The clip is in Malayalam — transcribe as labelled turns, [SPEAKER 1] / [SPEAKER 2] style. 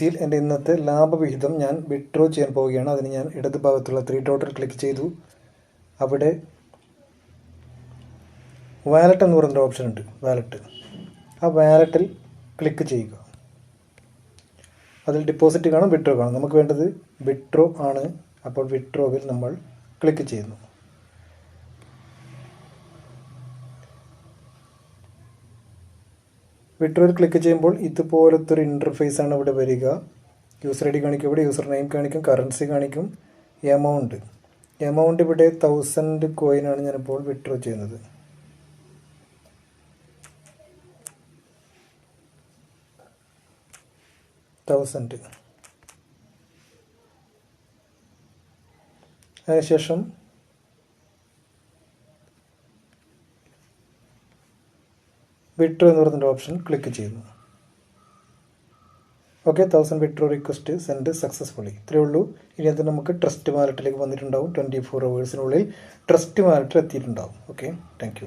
[SPEAKER 1] ഇതിൽ എന്റെ ഇന്നത്തെ ലാഭവിഹിതം ഞാൻ വിഡ്രോ ചെയ്യാൻ പോവുകയാണ്. അതിന് ഞാൻ ഇടത് ഭാഗത്തുള്ള ത്രീ ഡോട്ടർ ക്ലിക്ക് ചെയ്തു. അവിടെ വാലറ്റ് എന്ന് പറയുന്നൊരു ഓപ്ഷൻ ഉണ്ട്. വാലറ്റ് ആ വാലറ്റിൽ ക്ലിക്ക് ചെയ്യുക. അതിൽ ഡിപ്പോസിറ്റ് കാണും വിഡ്രോ കാണും. നമുക്ക് വേണ്ടത് വിഡ്രോ ആണ്. അപ്പോൾ വിഡ്രോവിൽ നമ്മൾ ക്ലിക്ക് ചെയ്യുന്നു. വിഡ്രോയിൽ ക്ലിക്ക് ചെയ്യുമ്പോൾ ഇതുപോലത്തെ ഒരു ഇന്റർഫേസ് ആണ് ഇവിടെ വരിക. യൂസർ ഐ ഡി കാണിക്കും. ഇവിടെ യൂസർ നെയിം കാണിക്കും. കറൻസി കാണിക്കും. എമൗണ്ട് എമൗണ്ട് ഇവിടെ തൗസൻഡ് കോയിനാണ് ഞാനിപ്പോൾ വിഡ്രോ ചെയ്യുന്നത്. തൗസൻഡ് അതിനുശേഷം വിഡ്രോ എന്ന് പറഞ്ഞൊരു ഓപ്ഷൻ ക്ലിക്ക് ചെയ്യുന്നു. Okay thousand withdraw request send successfully ഇത്രയേ ഉള്ളൂ. ഇനി അത് നമുക്ക് ട്രസ്റ്റ് വാലറ്റിലേക്ക് വന്നിട്ടുണ്ടാവും. ട്വന്റി ഫോർ അവേഴ്സിനുള്ളിൽ ട്രസ്റ്റ് വാലറ്റിൽ എത്തിയിട്ടുണ്ടാവും. Okay thank